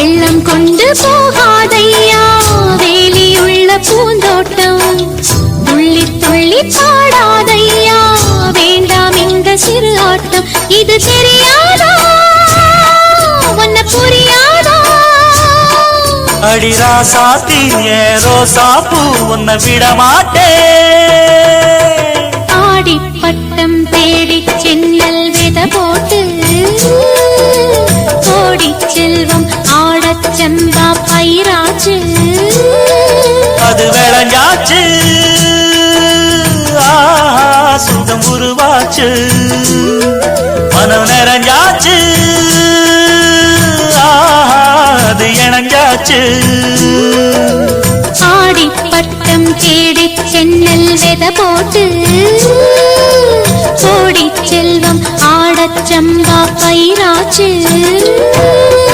வெள்ளம் கொண்டு போகாதையா? வேலியுள்ள பூந்தோட்டம் துள்ளி துள்ளி பாடாதையா? வேண்டாம் இந்த சிறு ஆட்டம் இது தெரியாதா? உன்ன புரியாதா? அடி ராசாத்தி ஏன் ரோசா பூ உன்னை விட ஆடி பட்டம் தேடி சென்னல் வித போட்டு பயிராச்சு. அது விளைஞ்சாச்சு சொந்தம் உருவாச்சு. மனம் நிறைஞ்சாச்சு. அது இணஞ்சாச்சு. ஆடி பட்டம் தேடி சென்னல் வெத போட்டு. கோடி செல்வம் ஆடச்சம்பா பயிராச்சு.